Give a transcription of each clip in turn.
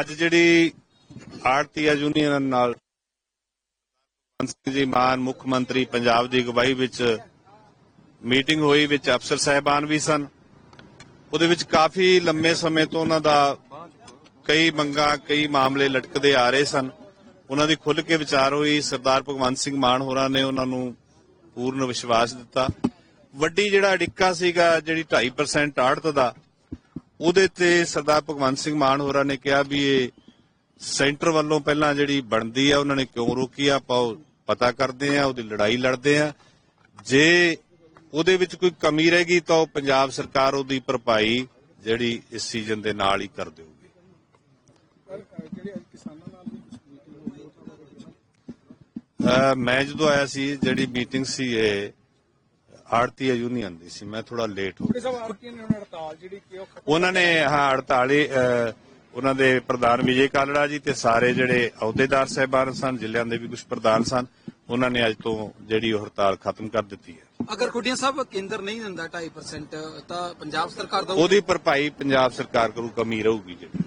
ਅੱਜ ਜਿਹੜੀ ਆੜਤੀਆ ਯੂਨੀਅਨ ਨਾਲ ਸਿੰਘ ਜੀ ਮਾਨ ਮੁੱਖ ਮੰਤਰੀ ਪੰਜਾਬ ਦੀ ਅਗਵਾਈ ਵਿੱਚ ਮੀਟਿੰਗ ਹੋਈ, ਵਿੱਚ ਅਫਸਰ ਸਾਹਿਬਾਨ ਵੀ ਸਨ। ਉਹਦੇ ਵਿੱਚ ਕਾਫੀ ਲੰਮੇ ਸਮੇਂ ਤੋਂ ਉਹਨਾਂ ਦਾ ਕਈ ਮੰਗਾਂ, ਕਈ ਮਾਮਲੇ ਲਟਕਦੇ ਆ ਰਹੇ ਸਨ। ਉਹਨਾਂ ਦੀ ਖੁੱਲ੍ਹ ਕੇ ਵਿਚਾਰ ਹੋਈ, ਸਰਦਾਰ ਭਗਵੰਤ ਸਿੰਘ ਮਾਨ ਹੋਰਾਂ ਨੇ ਉਹਨਾਂ ਨੂੰ ਪੂਰਨ ਵਿਸ਼ਵਾਸ ਦਿੱਤਾ। ਵੱਡੀ ਜਿਹੜਾ ਅੜਿੱਕਾ ਸੀਗਾ, ਜਿਹੜੀ 2.5% ਆੜਤ ਦਾ ਉਹਦੇ ਤੇ ਸਰਦਾਰ ਭਗਵੰਤ ਸਿੰਘ ਮਾਨ ਹੋਰਾਂ ਨੇ ਕਿਹਾ ਵੀ ਇਹ ਸੈਂਟਰ ਵੱਲੋਂ ਪਹਿਲਾਂ ਜਿਹੜੀ ਬਣਦੀ ਆ, ਉਹਨਾਂ ਨੇ ਕਿਉਂ ਰੋਕੀ ਆ? ਆਪਾਂ ਉਹ ਪਤਾ ਕਰਦੇ ਆ, ਉਹਦੀ ਲੜਾਈ ਲੜਦੇ ਆ। ਜੇ ਉਹਦੇ ਵਿੱਚ ਕੋਈ ਕਮੀ ਰਹੇਗੀ ਤਾਂ ਉਹ ਪੰਜਾਬ ਸਰਕਾਰ ਉਹਦੀ ਭਰਪਾਈ ਜਿਹੜੀ ਇਸ ਸੀਜ਼ਨ ਦੇ ਨਾਲ ਹੀ ਕਰ ਦੇਊਗੀ। ਮੈਂ ਜਦੋਂ ਆਇਆ ਸੀ, ਜਿਹੜੀ ਮੀਟਿੰਗ ਸੀ ਇਹ ਆੜਤੀ ਯੂਨੀਅਨ ਦੀ ਸੀ ਮੈਂ ਥੋੜਾ ਲੇਟ ਹੋ ਗਿਆ ਸਭ ਆਰਟੀਐਨ ਨੇ ਹੜਤਾਲ ਜਿਹੜੀ ਕਿ ਉਹ ਉਹਨਾਂ ਨੇ ਹਾਂ 48 ਅਹ, ਉਹਨਾਂ ਦੇ ਪ੍ਰਧਾਨ ਵਿਜੇ ਕਾਲੜਾ ਜੀ ਤੇ ਸਾਰੇ ਜਿਹੜੇ ਅਹੁਦੇਦਾਰ ਸਹਿਬਾਨ ਸਨ ਜ਼ਿਲ੍ਹਿਆਂ ਦੇ ਵੀ ਕੁਝ ਪ੍ਰਧਾਨ ਸਨ ਉਹਨਾਂ ਨੇ ਅੱਜ ਤੋਂ ਜਿਹੜੀ ਉਹ ਹੜਤਾਲ ਖਤਮ ਕਰ ਦਿੱਤੀ ਹੈ। ਅਗਰ ਖੁੱਡੀਆਂ ਸਾਹਿਬ ਕੇਂਦਰ ਨਹੀਂ ਦਿੰਦਾ 2.5% ਤਾਂ ਪੰਜਾਬ ਸਰਕਾਰ ਦਾ ਉਹਦੀ ਭਰਪਾਈ ਪੰਜਾਬ ਸਰਕਾਰ ਕਰੂ ਕਮੀ ਰਹੂਗੀ ਜਿਹੜੀ।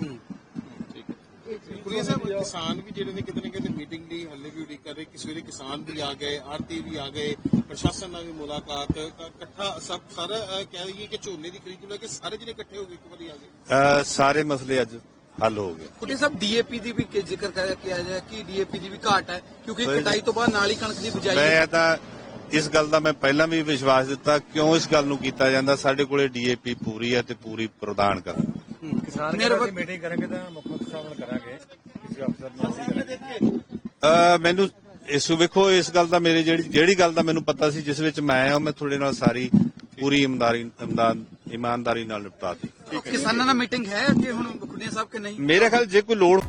ਕੁੜੀਆਂ ਸਾਹਿਬ ਕਿਸਾਨ ਵੀ ਜਿਹੜੇ ਨੇ ਕਿਤੇ ਨਾ ਕਿਤੇ ਮੀਟਿੰਗ ਲਈ ਹੱਲੇ ਵੀ ਉਡੀਕ ਕਰ ਰਹੇ ਕਿਸੇ ਵੇਲੇ ਕਿਸਾਨ ਵੀ ਆ ਗਏ ਆਰਤੀ ਵੀ ਆ ਗਏ ਪ੍ਰਸ਼ਾਸਨ ਨਾਲ ਵੀ ਮੁਲਾਕਾਤ ਕ- ਇਕੱਠਾ ਸਭ ਸਾਰਾ ਅਹ, ਕਹਿ ਲਈਏ ਕਿ ਝੋਨੇ ਦੀ ਖਰੀਦ ਨੂੰ ਲੈ ਕੇ ਸਾਰੇ ਜਿਹੜੇ ਇਕੱਠੇ ਹੋ ਗਏ ਇੱਕ ਵਾਰੀ ਆ ਗਏ। ਅਹ, ਸਾਰੇ ਮਸਲੇ ਅੱਜ ਹੱਲ ਹੋ ਗਏ। ਖੁੱਡੀਆਂ ਸਾਹਿਬ ਡੀਏਪੀ ਦੀ ਵੀ ਜ਼ਿਕਰ ਕਰ ਕਿਹਾ ਜਾਏ ਕਿ ਡੀਏਪੀ ਦੀ ਵੀ ਘਾਟ ਹੈ ਕਿਉਂਕਿ ਕਟਾਈ ਤੋਂ ਬਾਅਦ ਨਾਲ ਹੀ ਕਣਕ ਦੀ ਬਿਜਾਈ ਮੈਂ ਤਾਂ ਇਸ ਗੱਲ ਦਾ ਮੈਂ ਪਹਿਲਾਂ ਵੀ ਵਿਸ਼ਵਾਸ ਦਿੱਤਾ ਕਿਉਂ ਇਸ ਗੱਲ ਨੂੰ ਕੀਤਾ ਜਾਂਦਾ ਸਾਡੇ ਕੋਲੇ ਡੀਏਪੀ ਪੂਰੀ ਹੈ ਤੇ ਪੂਰੀ ਪ੍ਰਦਾਨ ਕਰ ਕਿਸਾਨ ਨਿਰਵ- ਦੀ ਮੀਟਿੰਗ ਕਰਾਂਗੇ ਤਾਂ ਮੁੱਖ ਮੰਤਰੀ ਸਾਹਿਬ ਨਾਲ ਕਰਾਂਗੇ ਕਿਸੇ ਅਫਸਰ ਨਾਲ। ਅਸੀਂ ਕਰਾਂਗੇ ਅਹ ਮੈਨੂੰ ਇਸ ਵੇਖੋ ਇਸ ਗੱਲ ਦਾ ਮੇਰੇ ਜਿਹੜੀ ਜਿਹੜੀ ਗੱਲ ਦਾ ਮੈਨੂੰ ਪਤਾ ਸੀ ਜਿਸ ਵਿੱਚ ਮੈਂ ਆ ਮੈਂ ਤੁਹਾਡੇ ਨਾਲ ਸਾਰੀ ਪੂਰੀ ਇਮਾਨਦਾਰੀ ਇਮਾਨਦਾਰੀ ਨਾਲ ਨਿਪਟਾ ਦਿੱਤੀ। ਕਿਸਾਨਾਂ ਨਾਲ ਮੀਟਿੰਗ ਹੈ ਕਿ ਹੁਣ ਖੁੱਡੀਆਂ ਸਾਹਿਬ ਕਿ ਨਹੀਂ? ਮੇਰੇ ਖਿਆਲ ਜੇ ਕੋਈ ਲੋੜ